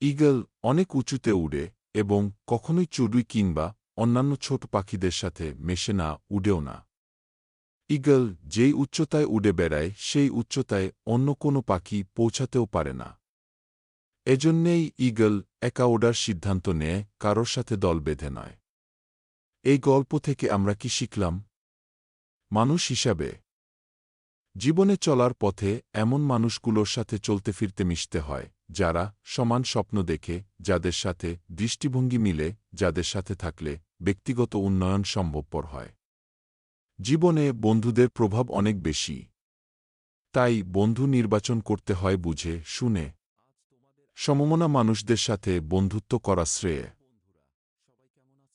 Eagle অনেক উঁচুতে উড়ে এবং কখনোই চড়ুই কিংবা অন্যান্য ছোট পাখিদের সাথে মেশে না, উড়েও না। ঈগল যেই উচ্চতায় উড়ে বেড়ায়, সেই উচ্চতায় অন্য কোনো পাখি পৌঁছাতেও পারে না। এজন্যেই ঈগল একা ওড়ার সিদ্ধান্ত নেয়, কারোর সাথে দল বেঁধে নয়। এই গল্প থেকে আমরা কি শিখলাম? মানুষ হিসাবে। জীবনে চলার পথে এমন মানুষগুলোর সাথে চলতে ফিরতে মিশতে হয়। যারা সমান স্বপ্ন দেখে, যাদের সাথে দৃষ্টিভঙ্গি মিলে, যাদের সাথে থাকলে ব্যক্তিগত উন্নয়ন সম্ভবপর হয়। জীবনে বন্ধুদের প্রভাব অনেক বেশি। তাই বন্ধু নির্বাচন করতে হয় বুঝে, শুনে। সমমনা মানুষদের সাথে বন্ধুত্ব করা শ্রেয়।